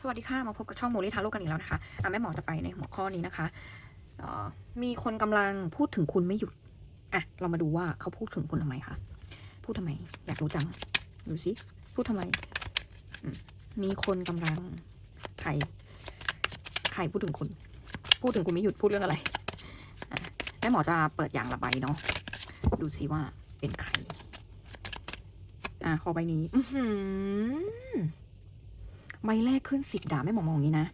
สวัสดีค่ะ มาพบกับช่องโมลิทาโร่กันอีกแล้วนะคะอะแม่หมอจะไปในหัวข้อนี้นะคะ มีคนกำลังพูดถึงคุณไม่หยุด อะ เรามาดูว่าเขาพูดถึงคุณทำไมคะ พูดทำไม อยากรู้จัง ดูสิ พูดทำไม มีคนกำลังใครใครพูดถึงคุณ พูดถึงคุณไม่หยุดพูดเรื่องอะไรอะแม่หมอจะเปิดอย่างละใบเนาะ ดูสิว่าเป็นใคร อะขอใบนี้ อื ใบแรกขึ้นสิบดาบไม่หมองมองอย่างนี้นะ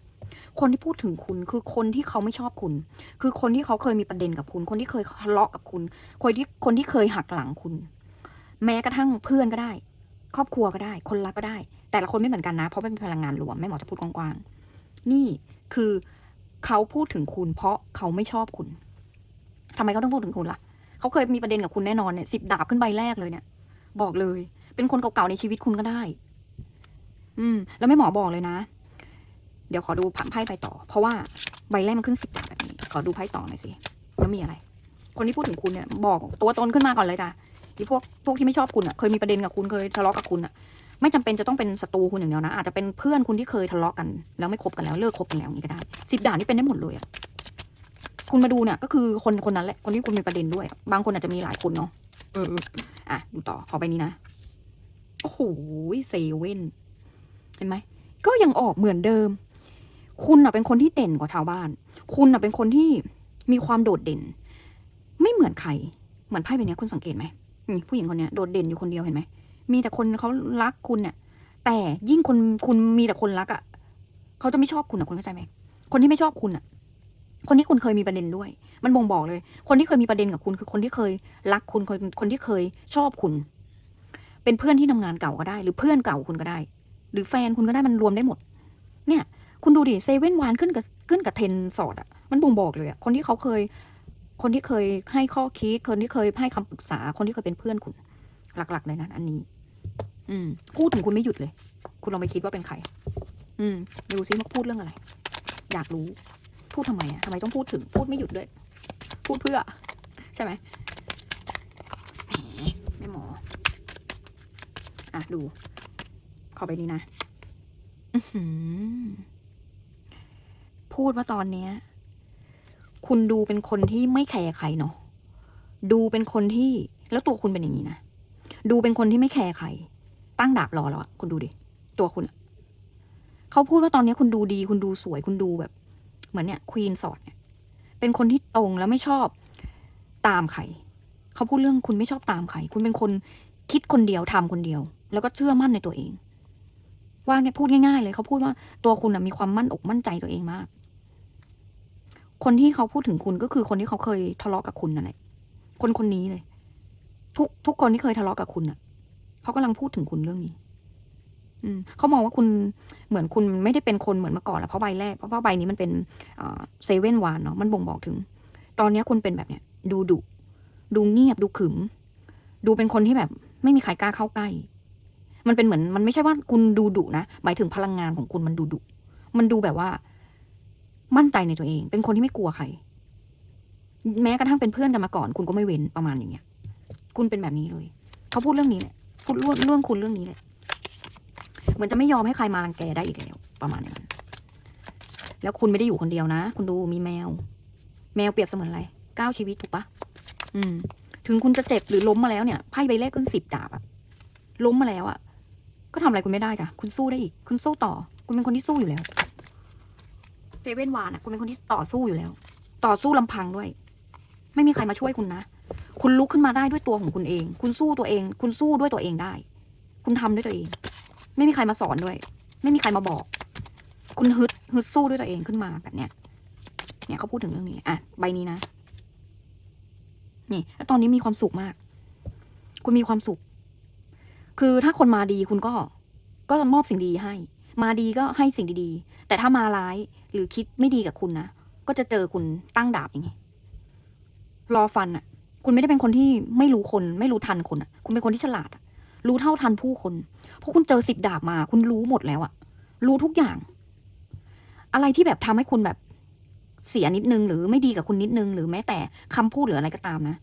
คนที่พูดถึงคุณคือคนที่เขาไม่ชอบคุณ คือคนที่เขาเคยมีประเด็นกับคุณ คนที่เคยทะเลาะกับคุณ คนที่คนที่เคยหักหลังคุณ แม้กระทั่งเพื่อนก็ได้ ครอบครัวก็ได้ คนรักก็ได้ แต่ละคนไม่เหมือนกันนะ เพราะเป็นพลังงานรวมแม่หมอจะพูดกว้างๆนี่คือเขาพูดถึงคุณ เพราะเขาไม่ชอบคุณทำไมเขาต้องพูดถึงคุณล่ะ เขาเคยมีประเด็นกับคุณแน่นอนเนี่ยสิบดาบขึ้นใบแรกเลยเนี่ย บอกเลย เป็นคนเก่าๆในชีวิตคุณก็ได้ อืม แล้วแม่หมอบอกเลยนะ เดี๋ยวขอดูผัไพ่ไปต่อ เพราะว่าใบแรกมันขึ้นสิบดาบแบบนี้ ขอดูไพ่ต่อหน่อยสิ แล้วมีอะไร คนที่พูดถึงคุณเนี่ย บอกตัวตนขึ้นมาก่อนเลยจ้ะที่พวกพวกที่ไม่ชอบคุณอะ เคยมีประเด็นกับคุณ เคยทะเลาะกับคุณอะ ไม่จำเป็นจะต้องเป็นศัตรูคุณอย่างเดียวนะ อาจจะเป็นเพื่อนคุณที่เคยทะเลาะกัน แล้วไม่คบกันแล้วเลิกคบกันแล้วอย่างนี้ก็ได้สิบดาบนี่เป็นได้หมดเลยอะ คุณมาดูเนี่ยก็คือคนคนนั้นแหละ คนที่คุณมีประเด็นด้วย บางคนอาจจะมีหลายคนเนาะ เออเอออะดูต่อขอไปนี้นะ โอ้โหเซเว่น เห็นไหมก็ยังออกเหมือนเดิม คุณน่ะเป็นคนที่เด่นกว่าชาวบ้าน คุณน่ะเป็นคนที่มีความโดดเด่น ไม่เหมือนใคร เหมือนไพ่ใบนี้คุณสังเกตไหมผู้หญิงคนนี้โดดเด่นอยู่คนเดียวเห็นไหมมีแต่คนเขารักคุณเนี่ยแต่ยิ่งคนคุณมีแต่คนรักอะ่ะเขาจะไม่ชอบคุณอะคุณเข้าใจไหมคนที่ไม่ชอบคุณอะ่ะ คนที่คุณเคยมีประเด็นด้วย มันบ่งบอกเลย คนที่เคยมีประเด็นกับคุณ คือคนที่เคยรักคุณคนคนที่เคยชอบคุณ เป็นเพื่อนที่ทำงานเก่าก็ได้ หรือเพื่อนเก่าคุณก็ได้ หรือแฟนคุณก็ได้มันรวมได้หมด เนี่ย คุณดูดิเซเว่นวานขึ้นกับขึ้นกับเทนสอดอะมันบ่งบอกเลยอะคนที่เขาเคย คนที่เคยให้ข้อคิด คนที่เคยให้คำปรึกษา คนที่เคยเป็นเพื่อนคุณ หลักๆเลยนะอันนี้ อืมพูดถึงคุณไม่หยุดเลย คุณลองไปคิดว่าเป็นใคร อืมดูซิว่าพูดเรื่องอะไร อยากรู้ พูดทำไมอะทำไมต้องพูดถึง พูดไม่หยุดด้วย พูดเพื่อ ใช่ไหมแหมไม่หมอ อะดู ขอไปนี้นะพูดว่าตอนเนี้ย คุณดูเป็นคนที่ไม่แคร์ใครเนาะดูเป็นคนที่แล้วตัวคุณเป็นอย่างนี้นะดูเป็นคนที่ไม่แคร์ใคร ตั้งดาบรอแล้วอะคุณดูดิตัวคุณอะเขาพูดว่าตอนนี้คุณดูดี คุณดูสวยคุณดูแบบ เหมือนเนี่ยควีนสอดเนี่ย เป็นคนที่ตรงแล้วไม่ชอบตามใครเขาพูดเรื่องคุณไม่ชอบตามใคร คุณเป็นคนคิดคนเดียวทำคนเดียว แล้วก็เชื่อมั่นในตัวเอง ว่าไงพูดง่ายๆเลยเขาพูดว่าตัวคุณมีความมั่นอกมั่นใจตัวเองมาก คนที่เขาพูดถึงคุณก็คือคนที่เขาเคยทะเลาะกับคุณนั่นแหละคนคนนี้เลย ทุกทุกคนที่เคยทะเลาะกับคุณน่ะเขากำลังพูดถึงคุณเรื่องนี้ อืมเขามองว่าคุณเหมือนคุณไม่ได้เป็นคนเหมือนเมื่อก่อนแล้วเพราะใบแรกเพราะว่าใบนี้มันเป็นเซเว่นวานเนาะมันบ่งบอกถึง ตอนนี้คุณเป็นแบบเนี้ยดูดุดูเงียบดูขึม ดูเป็นคนที่แบบ ไม่มีใครกล้าเข้าใกล้ มันเป็นเหมือนมันไม่ใช่ว่าคุณดูดุนะ หมายถึงพลังงานของคุณมันดูดุ มันดูแบบว่า มั่นใจในตัวเอง เป็นคนที่ไม่กลัวใคร แม้กระทั่งเป็นเพื่อนกันมาก่อน คุณก็ไม่เว้นประมาณอย่างเงี้ย คุณเป็นแบบนี้เลย เขาพูดเรื่องนี้แหละ พูดเรื่องเรื่องคุณเรื่องนี้เลยเหมือนจะไม่ยอมให้ใครมารังแกได้อีกแล้ว ประมาณอย่างนั้น แล้วคุณไม่ได้อยู่คนเดียวนะ คุณดูมีแมว แมวเปรียบเสมือนอะไรเก้าชีวิตถูกปะอืม ถึงคุณจะเจ็บหรือล้มมาแล้วเนี่ย ไพ่ใบแรกขึ้นสิบดาบอะล้มมาแล้วอะ ก็ทำอะไรคุณไม่ได้จ้ะ คุณสู้ได้อีก คุณสู้ต่อ คุณเป็นคนที่สู้อยู่แล้วเซเว่นวานอะคุณเป็นคนที่ต่อสู้อยู่แล้ว ต่อสู้ลำพังด้วย ไม่มีใครมาช่วยคุณนะ คุณลุกขึ้นมาได้ด้วยตัวของคุณเอง คุณสู้ตัวเอง คุณสู้ด้วยตัวเองได้ คุณทำด้วยตัวเอง ไม่มีใครมาสอนด้วย ไม่มีใครมาบอก คุณฮึดฮึดสู้ด้วยตัวเองขึ้นมาแบบเนี้ย เนี่ยเขาพูดถึงเรื่องนี้ อะ ใบนี้นะ นี่ตอนนี้มีความสุขมาก คุณมีความสุข คือถ้าคนมาดีคุณก็ก็จะมอบสิ่งดีให้ มาดีก็ให้สิ่งดีๆ แต่ถ้ามาร้ายหรือคิดไม่ดีกับคุณนะ ก็จะเจอคุณตั้งดาบอย่างไงรอฟันอะ คุณไม่ได้เป็นคนที่ไม่รู้คน ไม่รู้ทันคนอะ คุณเป็นคนที่ฉลาดอะรู้เท่าทันผู้คนเพราะคุณเจอสิบดาบมา คุณรู้หมดแล้วอะรู้ทุกอย่าง อะไรที่แบบทำให้คุณแบบเสียนิดนึง หรือไม่ดีกับคุณนิดนึง หรือแม้แต่คำพูดหรืออะไรก็ตามนะ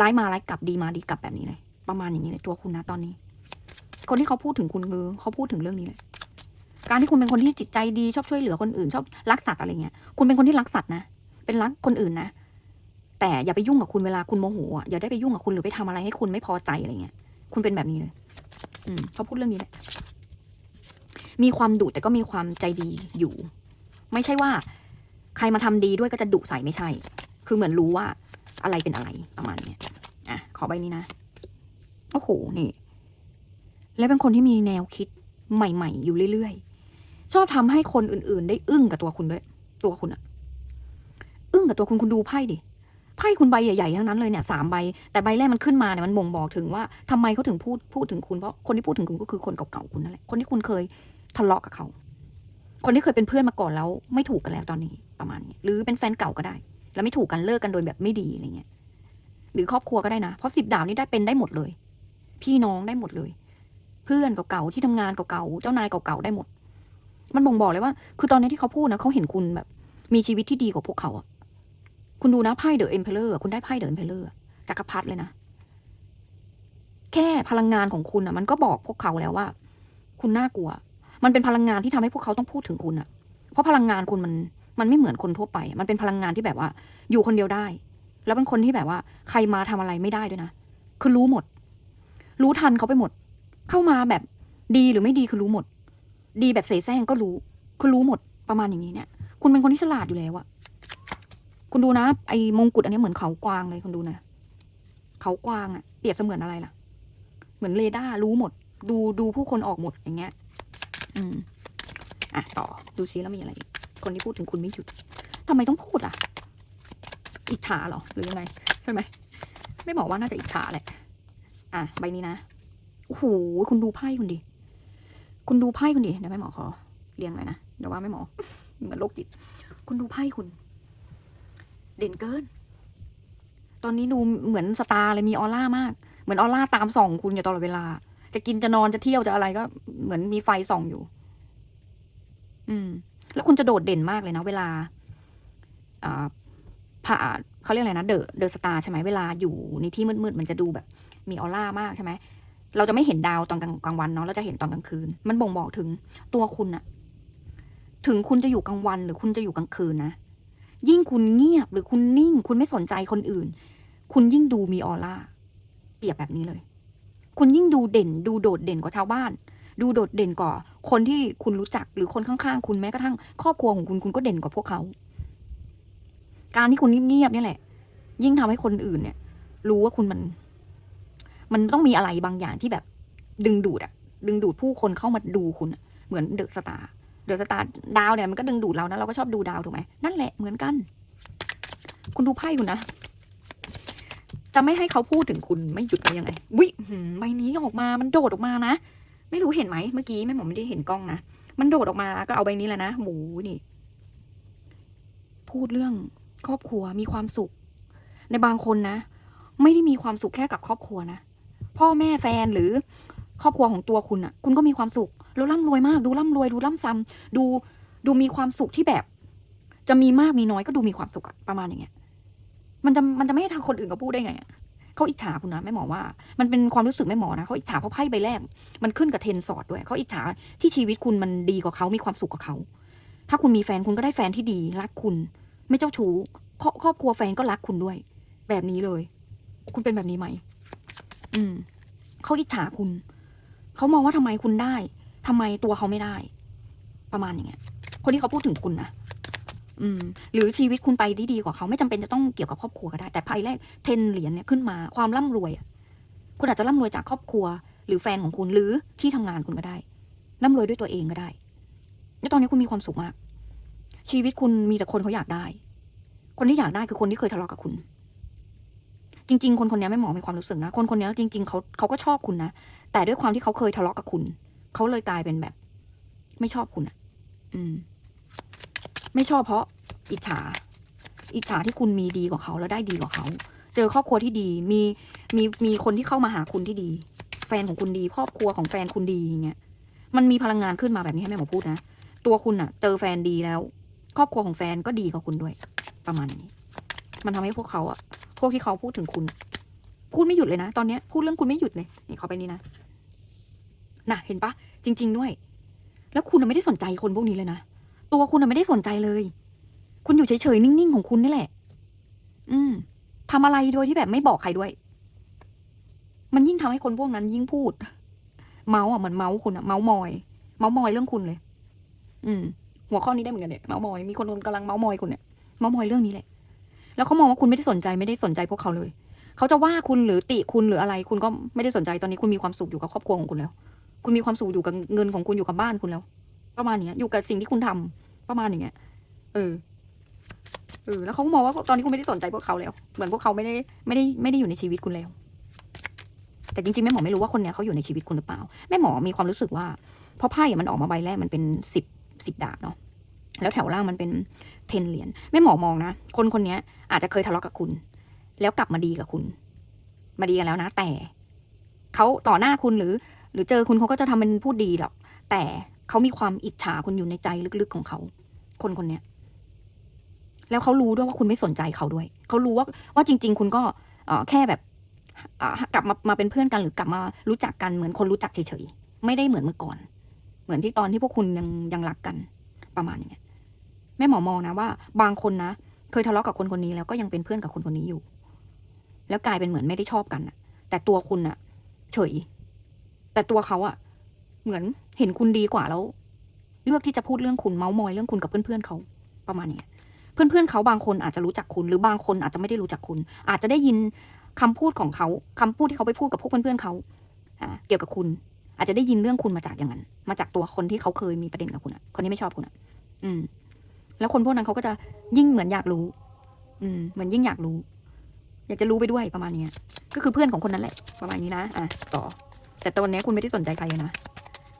ร้ายมาร้ายกลับดีมาดีกลับแบบนี้เลย ประมาณอย่างนี้เลยตัวคุณนะตอนนี้ คนที่เขาพูดถึงคุณคือเขาพูดถึงเรื่องนี้เลยการที่คุณเป็นคนที่จิตใจดีชอบช่วยเหลือคนอื่น ชอบรักสัตว์อะไรเงี้ย คุณเป็นคนที่รักสัตว์นะ เป็นรักคนอื่นนะ แต่อย่าไปยุ่งกับคุณเวลาคุณโมโหอะอย่าได้ไปยุ่งกับคุณหรือไปทำอะไรให้คุณไม่พอใจอะไรเงี้ย คุณเป็นแบบนี้เลย อืมเขาพูดเรื่องนี้แหละ มีความดุแต่ก็มีความใจดีอยู่ ไม่ใช่ว่า ใครมาทำดีด้วยก็จะดุใส่ไม่ใช่ คือเหมือนรู้ว่า อะไรเป็นอะไรประมาณเนี้ย อะ ขอใบนี้นะ โอ้โห นี่ แล้วเป็นคนที่มีแนวคิดใหม่ ๆ อยู่เรื่อยๆ ชอบทำให้คนอื่น ๆ ได้อึ้งกับตัวคุณด้วย ตัวคุณอะอึ้งกับตัวคุณคุณดูไพ่ดิไพ่คุณใบใหญ่ๆทั้งนั้นเลยเนี่ยสามใบ แต่ใบแรกมันขึ้นมาเนี่ยมันบ่งบอกถึงว่าทำไมเขาถึงพูดพูดถึงคุณเพราะคนที่พูดถึงคุณก็คือคนเก่าๆคุณนั่นแหละคนที่คุณเคยทะเลาะกับเขา คนที่เคยเป็นเพื่อนมาก่อนแล้ว ไม่ถูกกันแล้วตอนนี้ประมาณนี้หรือเป็นแฟนเก่าก็ได้ แล้วไม่ถูกกันเลิกกันโดยแบบไม่ดีอะไรเงี้ยหรือครอบครัวก็ได้นะ เพราะสิบดาบนี่ได้เป็นได้หมดเลย พี่น้องได้หมดเลย เพื่อนเก่าๆที่ทำงานเก่าๆเจ้านายเก่าๆได้หมด มันบ่งบอกเลยว่า คือตอนนี้ที่เขาพูดนะเขาเห็นคุณแบบ มีชีวิตที่ดีกว่าพวกเขาอะคุณดูนะไพ่เดอะเอ็มเพลเลอร์คุณได้ไพ่เดอะเอ็มเพลเลอร์จักรพรรดิเลยนะแค่พลังงานของคุณอะมันก็บอกพวกเขาแล้วว่า คุณน่ากลัว มันเป็นพลังงานที่ทำให้พวกเขาต้องพูดถึงคุณอะเพราะพลังงานคุณมันมันไม่เหมือนคนทั่วไป มันเป็นพลังงานที่แบบว่า อยู่คนเดียวได้ แล้วเป็นคนที่แบบว่า ใครมาทำอะไรไม่ได้ด้วยนะ คือรู้หมด รู้ทันเขาไปหมด เข้ามาแบบดีหรือไม่ดีคือรู้หมด ดีแบบเสแสร้งก็รู้คือรู้หมดประมาณอย่างนี้เนี่ย คุณเป็นคนที่ฉลาดอยู่แล้วอะคุณดูนะไอ้มงกุฎอันนี้เหมือนเขากวางเลยคุณดูนะเขากวางอะเปรียบเสมือนอะไรล่ะ เหมือนเรดาร์รู้หมด ดูดูผู้คนออกหมดอย่างเงี้ย อืม อะต่อดูซิแล้วมีอะไรอีกคนที่พูดถึงคุณไม่หยุดทำไมต้องพูดอะ อิจฉาหรอหรือยังไง ใช่ไหม ไม่บอกว่าน่าจะอิจฉาแหละ อะใบนี้นะ โอ้โหคุณดูไพ่คุณดิ คุณดูไพ่คุณดิเดี๋ยวแม่หมอขอเรียงเลยนะ เดี๋ยวว่าแม่หมอเหมือนโรคจิต คุณดูไพ่คุณ เด่นเกิน ตอนนี้ดูเหมือนสตาร์เลยมีออร่ามาก เหมือนออร่าตามส่องคุณอยู่ตลอดเวลา จะกินจะนอนจะเที่ยวจะอะไรก็เหมือนมีไฟส่องอยู่ อืม แล้วคุณจะโดดเด่นมากเลยนะ เวลา อ่าผ่าเขาเรียกอะไรนะเดอะเดอะสตาร์ใช่ไหมเวลาอยู่ในที่มืดๆมันจะดูแบบ มีออร่ามากใช่ไหม เราจะไม่เห็นดาวตอนกลางกลางวันเนาะเราจะเห็นตอนกลางคืน มันบ่งบอกถึงตัวคุณอะถึงคุณจะอยู่กลางวันหรือคุณจะอยู่กลางคืนนะยิ่งคุณเงียบหรือคุณนิ่ง คุณไม่สนใจคนอื่น คุณยิ่งดูมีออร่าเปรียบแบบนี้เลย คุณยิ่งดูเด่น ดูโดดเด่นกว่าชาวบ้าน ดูโดดเด่นกว่าคนที่คุณรู้จักหรือคนข้างๆ คุณแม้กระทั่งครอบครัวของคุณคุณก็เด่นกว่าพวกเขา การที่คุณเงียบๆเนี่ยแหละ ยิ่งทำให้คนอื่นเนี่ย รู้ว่าคุณมัน มันต้องมีอะไรบางอย่างที่แบบดึงดูดอะดึงดูดผู้คนเข้ามาดูคุณเหมือนเดอะสตาร์เดอะสตาร์ดาวเนี่ยมันก็ดึงดูดเรานะเราก็ชอบดูดาวถูกไหมนั่นแหละเหมือนกัน คุณดูไพ่คุณนะจะไม่ให้เขาพูดถึงคุณไม่หยุดได้ยังไงวิใบนี้ออกมามันโดดออกมานะ ไม่รู้เห็นไหมเมื่อกี้แม่หมอไม่ได้เห็นกล้องนะ มันโดดออกมาก็เอาใบนี้แหละนะหมูนี่ พูดเรื่องครอบครัวมีความสุข ในบางคนนะ ไม่ได้มีความสุขแค่กับครอบครัวนะ พ่อแม่แฟนหรือ ครอบครัวของตัวคุณอะคุณก็มีความสุขแล้วร่ำรวยมาก ดูร่ำรวยดูร่ำซ้ำดูดูมีความสุขที่แบบ จะมีมากมีน้อยก็ดูมีความสุขอะประมาณอย่างเงี้ย มันจะมันจะไม่ให้ทางคนอื่นเขาพูดได้ไงเขาอิจฉาคุณนะแม่หมอว่า มันเป็นความรู้สึกแม่หมอนะเขาอิจฉาเพราะไพ่ใบแรก มันขึ้นกับเทนสอดด้วยเขาอิจฉาที่ชีวิตคุณมันดีกว่าเขามีความสุขกว่าเขาถ้าคุณมีแฟนคุณก็ได้แฟนที่ดี รักคุณ ไม่เจ้าชู้ครอบครอบครัวแฟนก็รักคุณด้วย แบบนี้เลย คุณเป็นแบบนี้ไหม อืมเขาอิจฉาคุณ เขามองว่าทำไมคุณได้ทำไมตัวเขาไม่ได้ ประมาณอย่างเงี้ย คนที่เขาพูดถึงคุณนะอืม หรือชีวิตคุณไปดีดีกว่าเขาไม่จำเป็นจะต้องเกี่ยวกับครอบครัวก็ได้ แต่ไพ่แรกเทนเหรียญเนี่ยขึ้นมาความร่ำรวยคุณอาจจะร่ำรวยจากครอบครัว หรือแฟนของคุณหรือที่ทำงานคุณก็ได้ร่ำรวยด้วยตัวเองก็ได้ แล้วตอนนี้คุณมีความสุขมาก ชีวิตคุณมีแต่คนเขาอยากได้ คนที่อยากได้คือคนที่เคยทะเลาะกับคุณ จริง ๆ คนคนนี้ไม่หมอมีความรู้สึกนะ คนคนนี้จริง ๆเขาเขาก็ชอบคุณนะ แต่ด้วยความที่เขาเคยทะเลาะกับคุณ เขาเลยกลายเป็นแบบ ไม่ชอบคุณอะ อืม ไม่ชอบเพราะ อิจฉา อิจฉาที่คุณมีดีกว่าเขาแล้วได้ดีกว่าเขา เจอครอบครัวที่ดี มี มี มีคนที่เข้ามาหาคุณที่ดี แฟนของคุณดี ครอบครัวของแฟนคุณดีอย่างเงี้ย มันมีพลังงานขึ้นมาแบบนี้ให้แม่หมอพูดนะ ตัวคุณอะ เจอแฟนดีแล้ว ครอบครัวของแฟนก็ดีกับคุณด้วย ประมาณนี้ มันทำให้พวกเขาอะพวกที่เขาพูดถึงคุณ พูดไม่หยุดเลยนะ ตอนเนี้ยพูดเรื่องคุณไม่หยุดเลยนี่เขาไปนี่นะน่ะ เห็นปะจริง ๆ ด้วย แล้วคุณน่ะไม่ได้สนใจคนพวกนี้เลยนะตัวคุณน่ะไม่ได้สนใจเลย คุณอยู่เฉยๆนิ่งๆของคุณนี่แหละ อืมทำอะไรโดยที่แบบไม่บอกใครด้วย มันยิ่งทำให้คนพวกนั้นยิ่งพูด เมาส์อะเหมือนเมาส์คุณอะเมาส์มอย เมาส์มอยเรื่องคุณเลย อืม หัวข้อนี้ได้เหมือนกันเนี่ยเมาส์มอยมีคนกำลังเมาส์มอยคุณเนี่ยเมาส์มอยเรื่องนี้แหละ แล้วเขามองว่าคุณไม่ได้สนใจไม่ได้สนใจพวกเขาเลย เขาจะว่าคุณหรือติคุณหรืออะไร คุณก็ไม่ได้สนใจตอนนี้คุณมีความสุขอยู่กับครอบครัวของคุณแล้ว คุณมีความสุขอยู่กับเงินของคุณอยู่กับบ้านคุณแล้ว ประมาณเนี้ยอยู่กับสิ่งที่คุณทำประมาณอย่างเงี้ย เออ เออ แล้วเขามองว่าตอนนี้คุณไม่ได้สนใจพวกเขาแล้ว เหมือนพวกเขาไม่ได้ไม่ได้ไม่ได้อยู่ในชีวิตคุณแล้ว แต่จริงๆแม่หมอไม่รู้ว่าคนเนี้ยเขาอยู่ในชีวิตคุณหรือเปล่า แม่หมอมีความรู้สึกว่า เพราะไพ่มันออกมาใบแรกมันเป็นสิบสิบดาบเนาะ แล้วแถวล่างมันเป็นเทนเหรียญแม่หมอมองนะ คนคนนี้อาจจะเคยทะเลาะกับคุณ แล้วกลับมาดีกับคุณ มาดีกันแล้วนะ แต่เขาต่อหน้าคุณหรือ หรือเจอคุณเขาก็จะทำเป็นพูดดีหรอก แต่เขามีความอิจฉาคุณอยู่ในใจลึกๆของเขา คนคนเนี้ยแล้วเขารู้ด้วยว่าคุณไม่สนใจเขาด้วย เขารู้ว่าว่าจริง ๆ คุณก็เแค่แบบกลับมามาเป็นเพื่อนกันหรือกลับมารู้จักกันเหมือนคนรู้จักเฉยๆไม่ได้เหมือนเมื่อก่อน เหมือนที่ตอนที่พวกคุณยังยังรักกันประมาณอย่างเงี้ย แม่หมอมองนะว่า บางคนนะเคยทะเลาะกับคนคนนี้แล้วก็ยังเป็นเพื่อนกับคนคนนี้อยู่ แล้วกลายเป็นเหมือนไม่ได้ชอบกันอะแต่ตัวคุณอะเฉย แต่ตัวเขาอะเหมือนเห็นคุณดีกว่าแล้ว เลือกที่จะพูดเรื่องคุณเมาส์มอยเรื่องคุณกับเพื่อนๆเขาประมาณนี้ยเพื่อนๆเขาบางคนอาจจะรู้จักคุณ หรือบางคนอาจจะไม่ได้รู้จักคุณ อาจจะได้ยินคำพูดของเขาคำพูดที่เขาไปพูดกับพวกเพื่อนๆเขาอ่าเกี่ยวกับคุณ อาจจะได้ยินเรื่องคุณมาจากอย่างนั้น มาจากตัวคนที่เขาเคยมีประเด็นกับคุณอะคนที่ไม่ชอบคุณอะอืม แล้วคนพวกนั้นเขาก็จะยิ่งเหมือนอยากรู้ อืม เหมือนยิ่งอยากรู้ อยากจะรู้ไปด้วยประมาณเนี้ย ก็คือเพื่อนของคนนั้นแหละ ประมาณนี้นะ อะ ต่อ แต่ตอนนี้คุณไม่ได้สนใจใครเลยนะ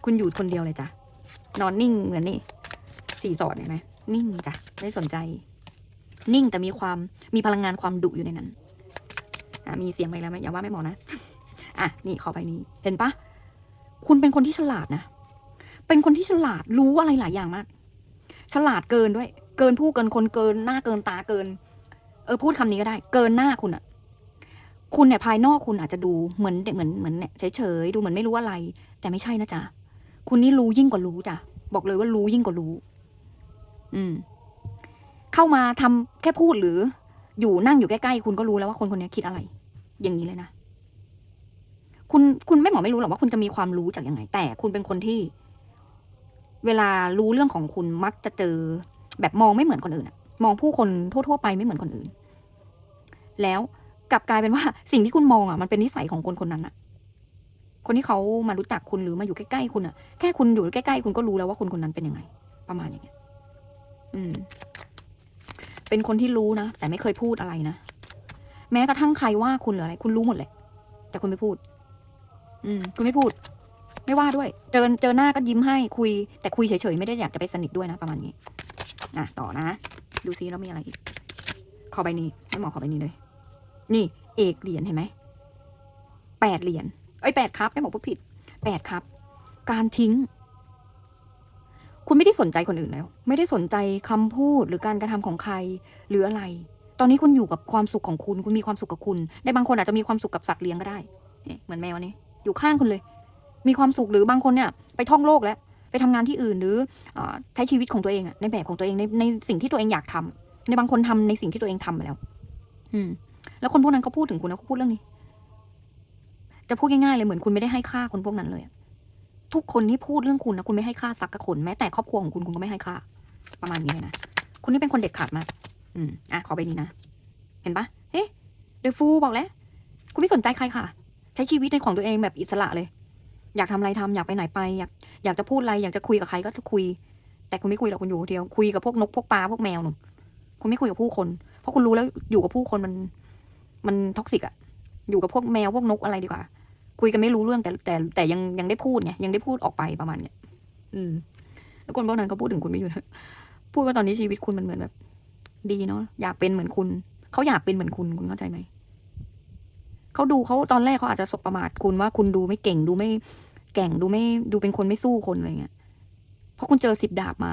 คุณอยู่คนเดียวเลยจ้ะ นอนนิ่งเหมือนนี่ สี่สอดเห็นไหมนิ่งจ้ะ ไม่สนใจ นิ่งแต่มีความ มีพลังงานความดุอยู่ในนั้น อะ มีเสียงไปแล้วไหมอย่าว่าไม่หมอนะ อะ นี่ขอไปนี้ เห็นปะ คุณเป็นคนที่ฉลาดนะ เป็นคนที่ฉลาด รู้อะไรหลายอย่างมาก ฉลาดเกินด้วย เกินผู้เกินคนเกินหน้าเกินตาเกิน เออพูดคำนี้ก็ได้ เกินหน้าคุณอะคุณเนี่ยภายนอกคุณอาจจะดูเหมือนเด็กเหมือนเหมือนเนี่ยเฉยๆดูเหมือนไม่รู้อะไร แต่ไม่ใช่นะจ๊ะคุณนี่รู้ยิ่งกว่ารู้จ้ะบอกเลยว่ารู้ยิ่งกว่ารู้ อืม เข้ามาทำแค่พูดหรือ อยู่นั่งอยู่ใกล้ๆคุณก็รู้แล้วว่าคนคนนี้คิดอะไร อย่างนี้เลยนะคุณคุณไม่หมอไม่รู้หรอกว่าคุณจะมีความรู้จากยังไง แต่คุณเป็นคนที่ เวลารู้เรื่องของคุณมักจะเจอแบบมองไม่เหมือนคนอื่นอะมองผู้คนทั่ว ๆ ไปไม่เหมือนคนอื่น แล้วกลับกลายเป็นว่าสิ่งที่คุณมองอะมันเป็นนิสัยของคนคนนั้นอะคนที่เขามารู้จักคุณหรือมาอยู่ใกล้ๆคุณอะแค่คุณอยู่ใกล้ๆคุณก็รู้แล้วว่าคนคนนั้นเป็นยังไง ประมาณอย่างเงี้ย อืม เป็นคนที่รู้นะแต่ไม่เคยพูดอะไรนะแม้กระทั่งใครว่าคุณหรืออะไร คุณรู้หมดแหละแต่คุณไม่พูด อืม คุณไม่พูด ไม่ว่าด้วย เจอเจอหน้าก็ยิ้มให้คุย แต่คุยเฉยๆไม่ได้อยากจะไปสนิทด้วยนะประมาณนี้อะต่อนะ ดูซิแล้วมีอะไรอีก ขอใบนี้ให้หมอขอใบนี้เลย นี่เอกเหรียญเห็นไหมแปดเหรียญเอ้ยแปดครับไม่หมอพูดผิดแปดครับ การทิ้ง คุณไม่ได้สนใจคนอื่นแล้ว ไม่ได้สนใจคำพูดหรือการกระทำของใครหรืออะไร ตอนนี้คุณอยู่กับความสุขของคุณ คุณมีความสุขกับคุณ ในบางคนอาจจะมีความสุขกับสัตว์เลี้ยงก็ได้เนี่ยเหมือนแมวนี่อยู่ข้างคุณเลย มีความสุขหรือบางคนเนี่ยไปท่องโลกแล้ว ไปทำงานที่อื่นหรืออใช้ชีวิตของตัวเองในแบบของตัวเองในในสิ่งที่ตัวเองอยากทำในบางคนทำในสิ่งที่ตัวเองทำไปแล้ว อืม แล้วคนพวกนั้นเขาพูดถึงคุณนะเขาพูดเรื่องนี้ จะพูดง่ายๆเลยเหมือนคุณไม่ได้ให้ค่าคนพวกนั้นเลยทุกคนที่พูดเรื่องคุณนะคุณไม่ให้ค่าสักกะคนแม้แต่ครอบครัวของคุณคุณก็ไม่ให้ค่า ประมาณนี้เลยนะคุณนี่เป็นคนเด็ดขาดมากอืมอะขอไปนี้นะเห็นปะเฮ้เดฟูบอกแล้ว คุณไม่สนใจใครค่ะ ใช้ชีวิตในของตัวเองแบบอิสระเลย อยากทำอะไรทำอยากไปไหนไป อยากอยากจะพูดอะไร อยากจะคุยกับใครก็จะคุย แต่คุณไม่คุยหรอกคุณอยู่คนเดียวคุยกับพวกนกพวกปลาพวกแมวนุ่นคุณไม่คุยกับผู้คน เพราะคุณรู้แล้วอยู่กับผู้คนมัน มันท็อกซิกอะอยู่กับพวกแมวพวกนกอะไรดีกว่า คุยกันไม่รู้เรื่องแต่แต่แต่ยังยังได้พูดไงยังได้พูดออกไปประมาณเนี้ยอืม แล้วคนพวกนั้นเขาพูดถึงคุณไม่อยู่นะพูดว่าตอนนี้ชีวิตคุณมันเหมือนแบบ ดีเนาะอยากเป็นเหมือนคุณเขาอยากเป็นเหมือนคุณคุณเข้าใจไหม เขาดูเขาตอนแรกเขาอาจจะสบประมาทคุณว่าคุณดูไม่เก่งดูไม่แก่งดูไม่ดูเป็นคนไม่สู้คนอะไรเงี้ยเพราะคุณเจอสิบดาบมา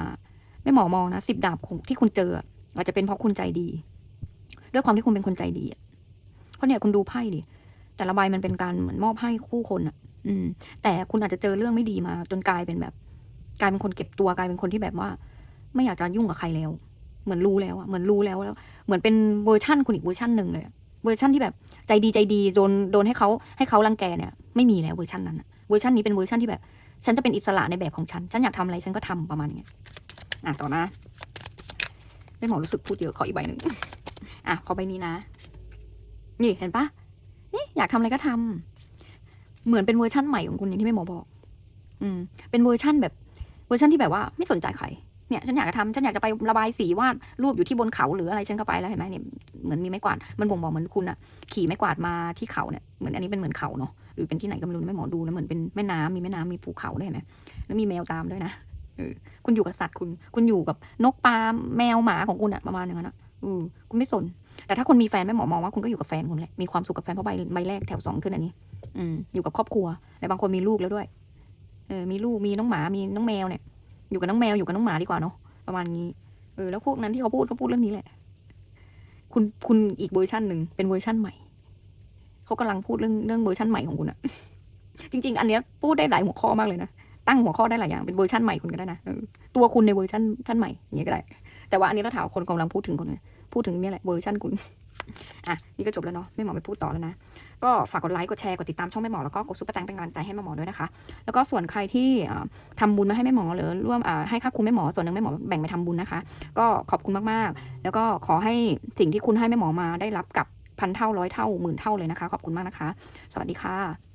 ไม่หมอมองนะสิบดาบของที่คุณเจอ อาจจะเป็นเพราะคุณใจดี ด้วยความที่คุณเป็นคนใจดีอะเพราะเนี่ยคุณดูไพ่ดิแต่ละใบมันเป็นการเหมือนมอบให้คู่คนอะ อืม แต่คุณอาจจะเจอเรื่องไม่ดีมา จนกลายเป็นแบบ กลายเป็นคนเก็บตัวกลายเป็นคนที่แบบว่า ไม่อยากจะยุ่งกับใครแล้ว เหมือนรู้แล้วอะเหมือนรู้แล้วแล้ว เหมือนเป็นเวอร์ชั่นคุณอีกเวอร์ชั่นหนึ่งเลยอะ เวอร์ชั่นที่แบบใจดีใจดีโดนโดนให้เขาให้เขารังแกเนี่ยไม่มีแล้วเวอร์ชันนั้นเวอร์ชันนี้เป็นเวอร์ชันที่แบบ ฉันจะเป็นอิสระในแบบของฉัน ฉันอยากทำอะไรฉันก็ทำประมาณเนี้ยอะต่อนะไม่หมอรู้สึกพูดเยอะขออีกใบหนึ่งอะขอใบนี้นะ นี่เห็นปะนี่อยากทำอะไรก็ทำเหมือนเป็นเวอร์ชั่นใหม่ของคุณอย่างที่แม่หมอบอก อืม เป็นเวอร์ชั่นแบบเวอร์ชั่นที่แบบว่าไม่สนใจใคร เนี่ยฉันอยากจะทำฉันอยากจะไประบายสีวาดรูปอยู่ที่บนเขาหรืออะไรฉันก็ไปแล้วเห็นไหมเนี่ยเหมือนมีไม้กวาดมันบ่งบอกเหมือนคุณอะขี่ไม้กวาดมาที่เขาเนี่ยเหมือนอันนี้เป็นเหมือนเขาเนาะหรือเป็นที่ไหนก็ไม่รู้นะแม่หมอดูนะเหมือนเป็นแม่น้ำมีแม่น้ำมีภูเขาด้วยเห็นไหมแล้วมีแมวตามด้วยนะคุณอยู่กับสัตว์คุณ คุณอยู่กับนกปลาแมวหมาของคุณอะประมาณอย่างนั้นอะอือคุณไม่สน แต่ถ้าคุณมีแฟนแม่หมอมองว่าคุณก็อยู่กับแฟนคุณแหละ มีความสุขกับแฟนเพราะใบใบแรกแถวสองขึ้นอันนี้ อืมอยู่กับครอบครัวและบางคนมีลูกแล้วด้วย เออ มีลูก มีน้องหมา มีน้องแมวเนี่ย อยู่กับน้องแมวอยู่กับน้องหมาดีกว่าเนาะประมาณนี้เออแล้วพวกนั้นที่เขาพูดเขาพูดเรื่องนี้แหละ คุณคุณอีกเวอร์ชันหนึ่งเป็นเวอร์ชันใหม่เขากำลังพูดเรื่องเรื่องเวอร์ชันใหม่ของคุณอะจริง ๆ อันเนี้ยพูดได้หลายหัวข้อมากเลยนะตั้งหัวข้อได้หลายอย่างเป็นเวอร์ชันใหม่คุณก็ได้นะตัวคุณในเวอร์ชันชันใหม่อย่างเงี้ยก็ได้ แต่ว่าอันนี้เราถามคนกำลังพูดถึงคนเนี่ยพูดถึงเนี่ยแหละเวอร์ชันคุณ อะนี่ก็จบแล้วเนาะไม่หมอไม่พูดต่อแล้วนะก็ฝากกดไลค์กดแชร์กดติดตามช่องแม่หมอแล้วก็กดซุปเปอร์แตงเป็นกำลังใจให้แม่หมอด้วยนะคะ แล้วก็ส่วนใครที่ทำทำบุญมาให้แม่หมอหรือร่วมให้ค่าคุณแม่หมอส่วนหนึ่งแม่หมอแบ่งไปทำบุญนะคะ ก็ขอบคุณมากๆ แล้วก็ขอให้สิ่งที่คุณให้แม่หมอมาได้รับกับพันเท่าร้อยเท่าหมื่นเท่าเลยนะคะ ขอบคุณมากนะคะ สวัสดีค่ะ